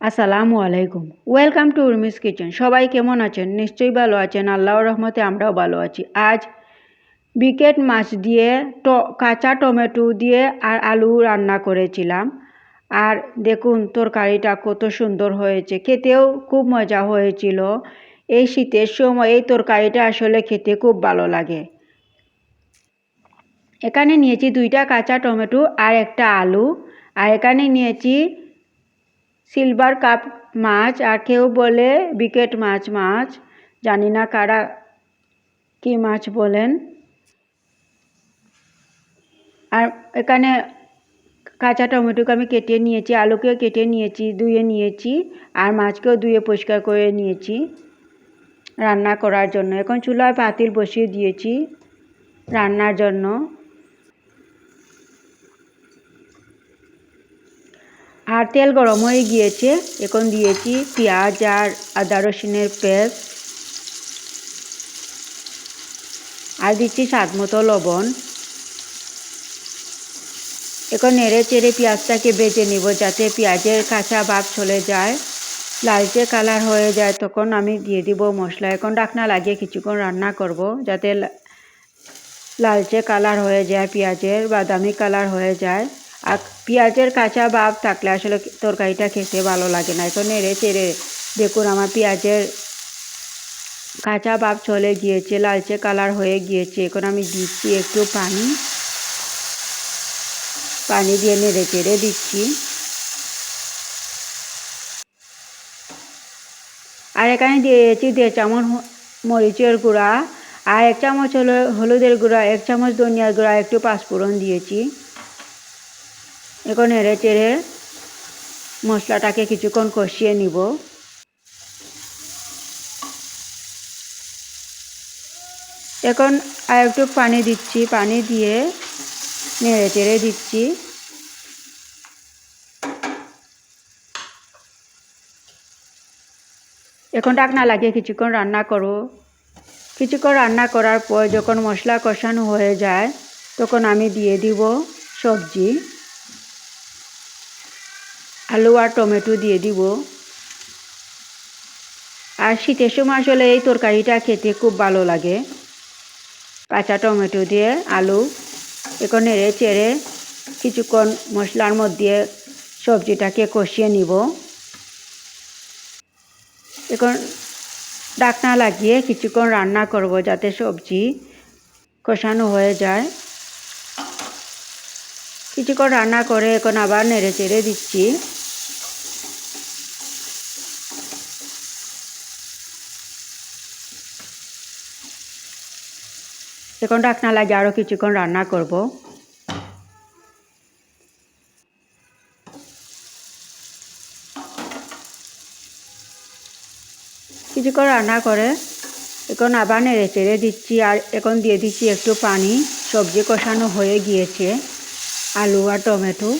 আসসালামু আলাইকুম। Welcome to Urmi's kitchen সবাই কেমন আছেন? নিশ্চয়ই ভালো আছেন। আল্লাহর রহমতে আমরাও ভালো আছি। আজ বিকেট মাছ দিয়ে ট, কাঁচা টমেটো দিয়ে আর আলু রান্না করেছিলাম। আর দেখুন, তরকারিটা কত সুন্দর হয়েছে। খেতেও খুব মজা হয়েছিল। এই শীতের সময় এই তরকারিটা আসলে খেতে খুব ভালো লাগে। এখানে নিয়েছি দুইটা কাঁচা টমেটো আর একটা আলু। আর এখানে নিয়েছি সিলভার কাপ মাছ, আর কেউ বলে বিকেট মাছ মাছ। জানি না কারা কী মাছ বলেন। আর এখানে কাঁচা টমেটোকে আমি কেটে নিয়েছি, আলুকেও কেটে নিয়েছি, ধুয়ে নিয়েছি, আর মাছকেও ধুয়ে পরিষ্কার করে নিয়েছি রান্না করার জন্য। এখন চুলায় পাতিল বসিয়ে দিয়েছি রান্নার জন্য। আর তেল গরম হয়ে গিয়েছে। এখন দিয়েছি পেঁয়াজ আর আদা রসুনের পেস্ট। আর দিচ্ছি স্বাদ মতো লবণ। এখন নেড়ে চেড়ে পেঁয়াজটাকে বেজে নিব যাতে পেঁয়াজের কাঁচা ভাব চলে যায়। লালচে কালার হয়ে যায় তখন আমি দিয়ে দিব মশলা। এখন ডাকনা লাগিয়ে কিছুক্ষণ রান্না করব যাতে লালচে কালার হয়ে যায়, পেঁয়াজের বাদামি কালার হয়ে যায়। আর পেঁয়াজের কাঁচা ভাব থাকলে আসলে তরকারিটা খেতে ভালো লাগে না। এখন নেড়ে চেড়ে দেখুন আমার পেঁয়াজের কাঁচা ভাব চলে গিয়েছে, লালচে কালার হয়ে গিয়েছে। এখন আমি দিচ্ছি একটু পানি। পানি দিয়ে নেড়ে চেড়ে দিচ্ছি। আর এখানে দিয়েছি দেড় চামচ মরিচের গুঁড়া। আর এক চামচ হলো হলুদের গুঁড়া, এক চামচ ধনিয়ার গুঁড়া, একটু পাঁচফোড়ন দিয়েছি। এখন নেড়ে চেড়ে মশলাটাকে কিছুক্ষণ কষিয়ে নিব। এখন আর একটু পানি দিচ্ছি, পানি দিয়ে নেড়ে চেড়ে দিচ্ছি। এখন ডাকনা লাগিয়ে কিছুক্ষণ রান্না করো কিছুক্ষণ রান্না করার পর যখন মশলা কষানো হয়ে যায়, তখন আমি দিয়ে দিব সবজি। আলু আর টমেটো দিয়ে দিব। আর শীতের সময় আসলে এই তরকারিটা খেতে খুব ভালো লাগে। কাঁচা টমেটো দিয়ে আলু, এখন নেড়ে চেড়ে কিছুক্ষণ মশলার মধ্যে সবজিটাকে কষিয়ে নিব। এখন ডাকনা লাগিয়ে কিছুক্ষণ রান্না করব যাতে সবজি কষানো হয়ে যায়। কিছুক্ষণ রান্না করে এখন আবার নেড়ে চেড়ে দিচ্ছি। এখন ডাকনা লাগে আরও কিছুক্ষণ রান্না করব কিছুক্ষণ রান্না করে এখন আবার নেড়ে চেড়ে দিচ্ছি আর এখন দিয়ে দিচ্ছি একটু পানি সবজি কষানো হয়ে গিয়েছে আলু আর টমেটো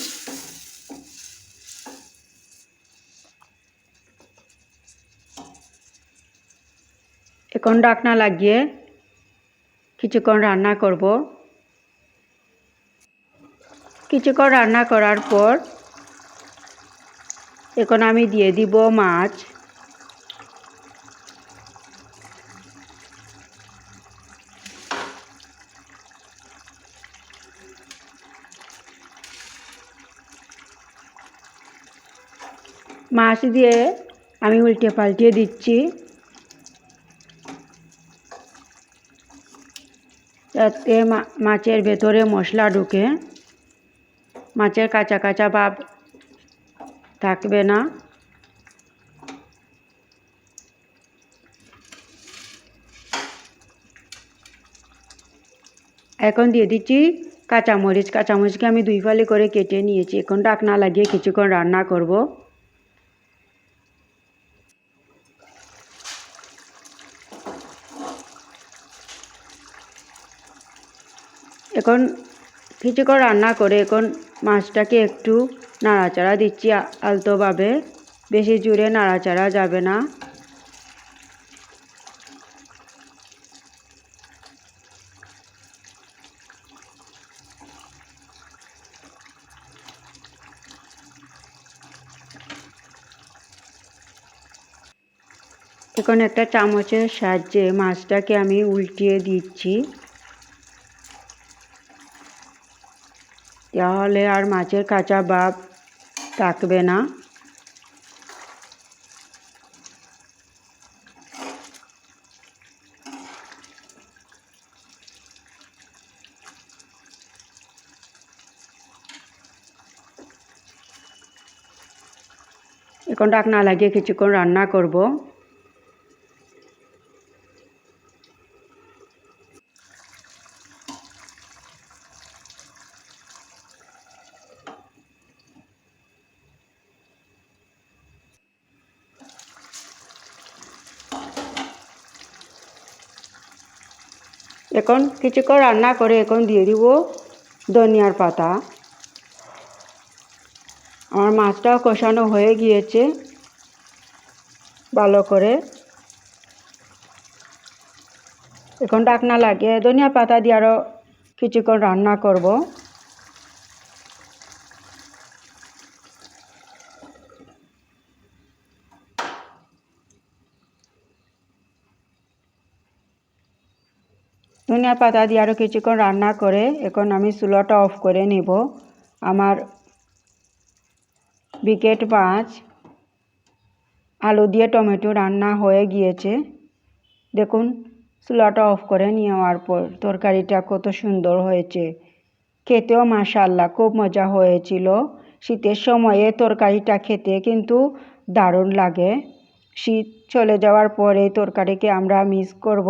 এখন ডাকনা লাগিয়ে কিছুক্ষণ রান্না করব। কিছুক্ষণ রান্না করার পর এখন আমি দিয়ে দিব মাছ। মাছ দিয়ে আমি উল্টে পাল্টিয়ে দিচ্ছি। যাতে মাছের ভেতরে মশলা ঢুকে, মাছের কাঁচা কাঁচা ভাব থাকবে না। এখন দিয়ে দিচ্ছি কাঁচামরিচ। কাঁচামরিচকে আমি দুই ফালি করে কেটে নিয়েছি। এখন ডাকনা লাগিয়ে কিছুক্ষণ রান্না করব। এখন কিছুক্ষণ রান্না করে, এখন মাছটাকে একটু নাড়াচাড়া দিচ্ছি আলতোভাবে। বেশি জুড়ে নাড়াচাড়া যাবে না। এখন একটা চামচের সাহায্যে মাছটাকে আমি উল্টিয়ে দিচ্ছি। তাহলে আর মাছের কাঁচা ভাব থাকবে না। এখন ডাকনা লাগিয়ে কিছুক্ষণ রান্না করব। এখন কিছুক্ষণ রান্না করে এখন দিয়ে দিব ধনিয়ার পাতা। আমার মাছটাও কষানো হয়ে গিয়েছে। ভালো করে। এখন ডাকনা লাগিয়ে ধনিয়া পাতা দিয়ে আরও কিছুক্ষণ রান্না করব। ধনিয়া পাতা দিয়ে আরও কিছুক্ষণ রান্না করে এখন আমি চুলাটা অফ করে নিব। আমার বিকেট মাছ আলু দিয়ে টমেটো রান্না হয়ে গিয়েছে। দেখুন, চুলাটা অফ করে নেওয়ার পর তরকারিটা কত সুন্দর হয়েছে। খেতেও মাশাল্লাহ খুব মজা হয়েছিল। শীতের সময়ে তরকারিটা খেতে কিন্তু দারুণ লাগে। শীত চলে যাওয়ার পরে তরকারিকে আমরা মিস করব।